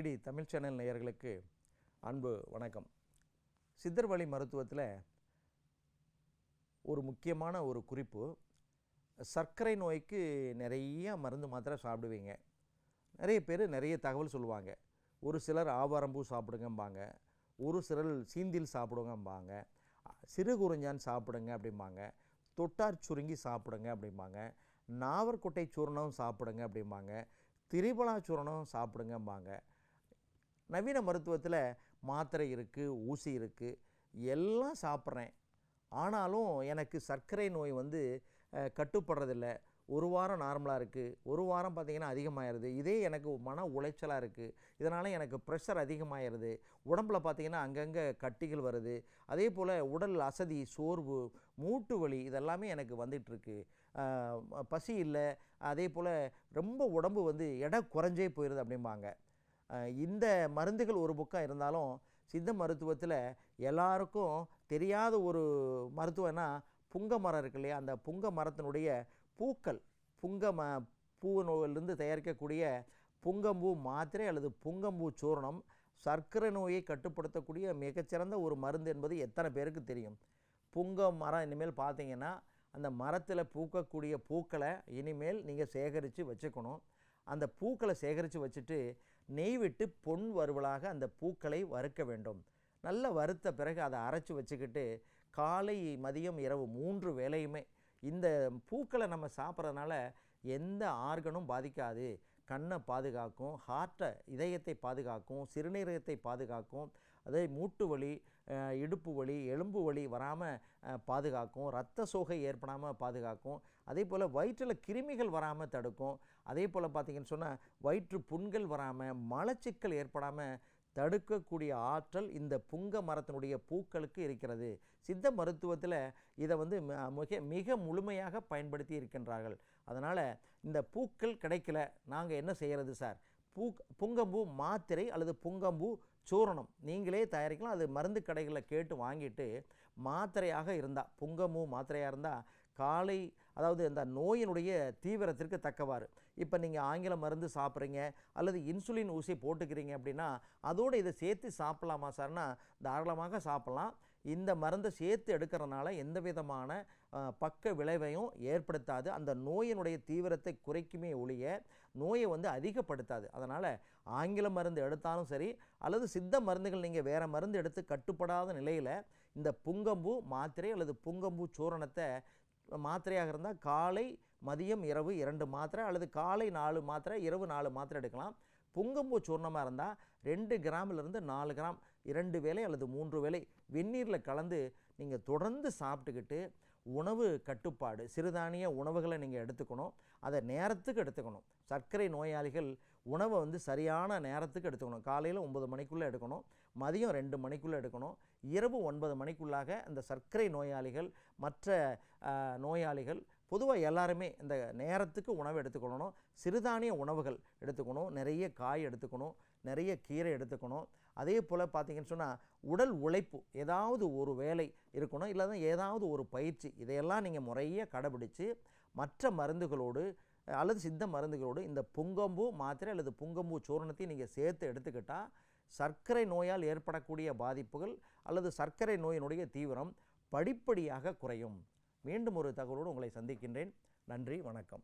DD Tamil channel நேயர்களுக்கு அன்பு வணக்கம். சித்தர் வழி மருத்துவத்தில் ஒரு முக்கியமான ஒரு குறிப்பு சர்க்கரை நோய்க்கு நிறைய மருந்து மாத்திரை சாப்பிடுவீங்க. நிறைய பேர் நிறைய தகவல் சொல்லுவாங்க. ஒரு சிலர் ஆவாரம்பூ சாப்பிடுங்கம்பாங்க. ஒரு சிலர் சீந்தில் சாப்பிடுங்கம்பாங்க. சிறு குறிஞ்சான் சாப்பிடுங்க அப்படிம்பாங்க. தொட்டார் சுருங்கி சாப்பிடுங்க அப்படிம்பாங்க. நாவற்கொட்டை சூர்ணம் சாப்பிடுங்க அப்படிம்பாங்க. திரிபலா சூர்ணம் சாப்பிடுங்கம்பாங்க. நவீன மருத்துவத்தில் மாத்திரை இருக்குது ஊசி இருக்குது எல்லாம் சாப்பிட்றேன். ஆனாலும் எனக்கு சர்க்கரை நோய் வந்து கட்டுப்படுறதில்ல. ஒரு வாரம் நார்மலாக இருக்குது ஒரு வாரம் பார்த்திங்கன்னா அதிகமாகிடுது இதே எனக்கு மன உளைச்சலாக இருக்குது இதனால் எனக்கு ப்ரெஷர் அதிகமாகிடுது உடம்புல பார்த்திங்கன்னா அங்கங்கே கட்டிகள் வருது. அதே போல் உடல் அசதி சோர்வு மூட்டு வலி இதெல்லாமே எனக்கு வந்துட்டுருக்கு பசி இல்லை. அதே போல் ரொம்ப உடம்பு வந்து எடை குறைஞ்சே போயிடுது அப்படிம்பாங்க. இந்த மருந்துகள் ஒரு பக்கம் இருந்தாலும் சித்த மருத்துவத்தில் எல்லாருக்கும் தெரியாத ஒரு மருத்துவம்னா புங்க மரம் இருக்கு இல்லையா? அந்த புங்க மரத்தினுடைய பூக்கள் புங்க ம பூவிலிருந்து தயாரிக்கக்கூடிய புங்கம்பூ மாத்திரை அல்லது புங்கம்பூ சூர்ணம் சர்க்கரை நோயை கட்டுப்படுத்தக்கூடிய மிகச்சிறந்த ஒரு மருந்து என்பது எத்தனை பேருக்கு தெரியும்? புங்க மரம் இனிமேல் பார்த்தீங்கன்னா அந்த மரத்தில் பூக்கக்கூடிய பூக்களை இனிமேல் நீங்கள் சேகரித்து வச்சுக்கணும். அந்த பூக்களை சேகரித்து வச்சுட்டு நெய் விட்டு பொன் வறுவலாக அந்த பூக்களை வறுக்க வேண்டும். நல்லா வறுத்த பிறகு அதை அரைச்சி வச்சுக்கிட்டு காலை மதியம் இரவு மூன்று வேலையுமே இந்த பூக்களை நம்ம சாப்பிட்றதுனால எந்த ஆர்கனும் பாதிக்காது. கண்ணை பாதுகாக்கும் ஹார்ட்டை இதயத்தை பாதுகாக்கும் சிறுநீரகத்தை பாதுகாக்கும் அதே மூட்டு வலி இடுப்பு வலி எலும்பு வலி வராமல் பாதுகாக்கும். ரத்த சோகை ஏற்படாமல் பாதுகாக்கும். அதே போல் வயிற்றில் கிருமிகள் வராமல் தடுக்கும். அதே போல் பார்த்திங்கன்னு சொன்னால் வயிற்று புண்கள் வராமல் மலச்சிக்கல் ஏற்படாமல் தடுக்கக்கூடிய ஆற்றல் இந்த புங்க மரத்தினுடைய பூக்களுக்கு இருக்கிறது. சித்த மருத்துவத்தில் இதை வந்து ம- மிக மிக முழுமையாக பயன்படுத்தி இருக்கின்றார்கள். அதனால் இந்த பூக்கள் கிடைக்கல. நாங்கள் என்ன செய்கிறது சார்? பூ புங்கம்பூ மாத்திரை அல்லது புங்கம்பூ சூரணம். நீங்களே தயாரிக்கலாம். அது மருந்து கடைகளில் கேட்டு வாங்கிட்டு மாத்திரையாக இருந்தால் புங்கமூ மாத்திரையாக இருந்தால் காலை அதாவது இந்த நோயினுடைய தீவிரத்திற்கு தக்கவாறு. இப்போ நீங்கள் ஆங்கில மருந்து சாப்பிட்றீங்க அல்லது இன்சுலின் ஊசி போட்டுக்கிறீங்க அப்படின்னா அதோடு இதை சேர்த்து சாப்பிட்லாமா சார்னா தாராளமாக சாப்பிட்லாம். இந்த மருந்தை சேர்த்து எடுக்கிறதுனால எந்த விதமான பக்க விளைவையும் ஏற்படுத்தாது. அந்த நோயினுடைய தீவிரத்தை குறைக்குமே ஒழிய நோயை வந்து அதிகப்படுத்தாது. அதனால் ஆங்கில மருந்து எடுத்தாலும் சரி அல்லது சித்த மருந்துகள் நீங்கள் வேறு மருந்து எடுத்து கட்டுப்படாத நிலையில் இந்த புங்கம்பூ மாத்திரை அல்லது புங்கம்பூ சூரணத்தை மாத்திரையாக இருந்தால் காலை மதியம் இரவு இரண்டு மாத்திரை அல்லது காலை நாலு மாத்திரை இரவு நாலு மாத்திரை எடுக்கலாம். புங்கம்பூ சூர்ணமாக இருந்தால் ரெண்டு கிராமிலிருந்து நாலு கிராம் இரண்டு வேலை அல்லது மூன்று வேலை வெந்நீரில் கலந்து நீங்கள் தொடர்ந்து சாப்பிட்டுக்கிட்டு உணவு கட்டுப்பாடு சிறுதானிய உணவுகளை நீங்கள் எடுத்துக்கணும். அதை நேரத்துக்கு எடுத்துக்கணும். சர்க்கரை நோயாளிகள் உணவை வந்து சரியான நேரத்துக்கு எடுத்துக்கணும். காலையில் ஒன்பது மணிக்குள்ளே எடுக்கணும். மதியம் ரெண்டு மணிக்குள்ளே எடுக்கணும். இரவு ஒன்பது மணிக்குள்ளாக இந்த சர்க்கரை நோயாளிகள் மற்ற நோயாளிகள் பொதுவாக எல்லாருமே இந்த நேரத்துக்கு உணவு எடுத்துக்கொள்ளணும். சிறுதானிய உணவுகள் எடுத்துக்கணும். நிறைய காய் எடுத்துக்கணும். நிறைய கீரை எடுத்துக்கணும். அதே போல் பார்த்திங்கன்னு சொன்னால் உடல் உழைப்பு ஏதாவது ஒரு வேலை இருக்கணும். இல்லைன்னா ஏதாவது ஒரு பயிற்சி இதையெல்லாம் நீங்கள் முறையாக கடைபிடிச்சு மற்ற மருந்துகளோடு அல்லது சித்த மருந்துகளோடு இந்த புங்கம்பூ மாத்திரை அல்லது புங்கம்பூ சூரணத்தையும் நீங்கள் சேர்த்து எடுத்துக்கிட்டால் சர்க்கரை நோயால் ஏற்படக்கூடிய பாதிப்புகள் அல்லது சர்க்கரை நோயினுடைய தீவிரம் படிப்படியாக குறையும். மீண்டும் ஒரு தகவலோடு உங்களை சந்திக்கின்றேன். நன்றி வணக்கம்.